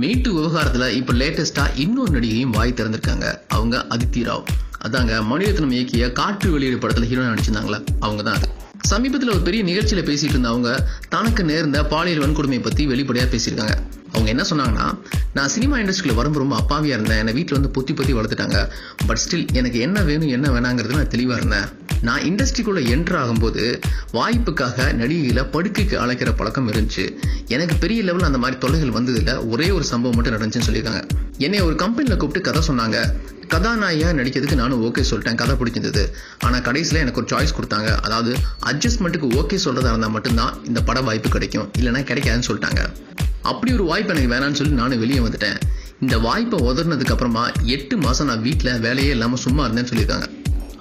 மீட்டு விவகாரத்தில் இப்போ லேட்டஸ்ட்டாக இன்னொரு நடிகையும் வாய் திறந்திருக்காங்க. அவங்க அதித்தி ராவ் அதாங்க மணிரத்னம் இயக்கிய காற்று வெளியீடு படத்தில் ஹீரோயின் நடிச்சிருந்தாங்களே? அவங்க தான் அது. சமீபத்தில் ஒரு பெரிய நிகழ்ச்சியில் பேசிட்டு இருந்த அவங்க தனக்கு நேர்ந்த பாலியல் வன்கொடுமை பற்றி வெளிப்படையாக பேசியிருக்காங்க. அவங்க என்ன சொன்னாங்கன்னா நான் சினிமா இண்டஸ்ட்ரியில் வரும்போது ரொம்ப அப்பாவியாக இருந்தேன். என்னை வீட்டில் வந்து பொத்தி பொத்தி வளர்த்துட்டாங்க. பட் ஸ்டில் எனக்கு என்ன வேணும் என்ன வேணாங்கிறது நான் தெளிவாக இருந்தேன். நான் இண்டஸ்ட்ரிக்குள்ளே என்ட்ரு ஆகும்போது வாய்ப்புக்காக நடிகையில் படுக்கைக்கு அழைக்கிற பழக்கம் இருந்துச்சு. எனக்கு பெரிய லெவலில் அந்த மாதிரி தொல்லைகள் வந்ததில்ல. ஒரே ஒரு சம்பவம் மட்டும் நடந்துச்சுன்னு சொல்லியிருக்காங்க. என்னை ஒரு கம்பெனியில் கூப்பிட்டு கதை சொன்னாங்க. கதாநாயகியாக நடிக்கிறதுக்கு நானும் ஓகே சொல்லிட்டேன். கதை பிடிச்சிருந்தது. ஆனால் கடைசியில் எனக்கு ஒரு சாய்ஸ் கொடுத்தாங்க. அதாவது அட்ஜஸ்ட்மெண்ட்டுக்கு ஓகே சொல்கிறதா இருந்தால் மட்டும்தான் இந்த பட வாய்ப்பு கிடைக்கும். இல்லைனா கிடைக்காதுன்னு சொல்லிட்டாங்க. அப்படி ஒரு வாய்ப்பு எனக்கு வேணாம்னு சொல்லி நானும் வெளியே வந்துட்டேன். இந்த வாய்ப்பை உதறினதுக்கு அப்புறமா எட்டு மாசம் நான் வீட்டில் வேலையே இல்லாமல் சும்மா இருந்தேன்னு சொல்லியிருக்காங்க.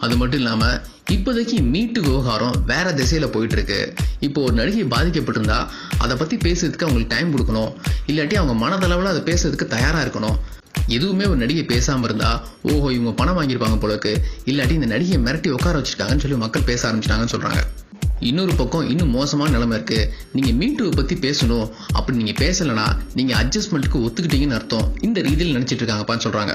அது மட்டும் இல்லாமல் இப்போதைக்கு மீட்டு விவகாரம் வேற திசையில போயிட்டு இருக்கு இப்போ ஒரு நடிகை பாதிக்கப்பட்டிருந்தா அதை பத்தி பேசுறதுக்கு அவங்களுக்கு டைம் கொடுக்கணும். இல்லாட்டி அவங்க மனதளவில் அதை பேசுறதுக்கு தயாரா இருக்கணும். எதுவுமே ஒரு நடிகை பேசாமல் இருந்தா ஓஹோ இவங்க பணம் வாங்கியிருப்பாங்க போலக்கு இல்லாட்டி இந்த நடிகையை மிரட்டி உட்கார வச்சிருக்காங்கன்னு சொல்லி மக்கள் பேச ஆரம்பிச்சிட்டாங்கன்னு சொல்றாங்க. இன்னொரு பக்கம் இன்னும் மோசமான நிலைமை இருக்கு. நீங்க மீட்டுவை பத்தி பேசணும். அப்படி நீங்க பேசலனா நீங்க அட்ஜஸ்ட்மெண்ட்டுக்கு ஒத்துக்கிட்டீங்கன்னு அர்த்தம். இந்த ரீதியில் நினைச்சிட்டு இருக்காங்கப்பான்னு சொல்றாங்க.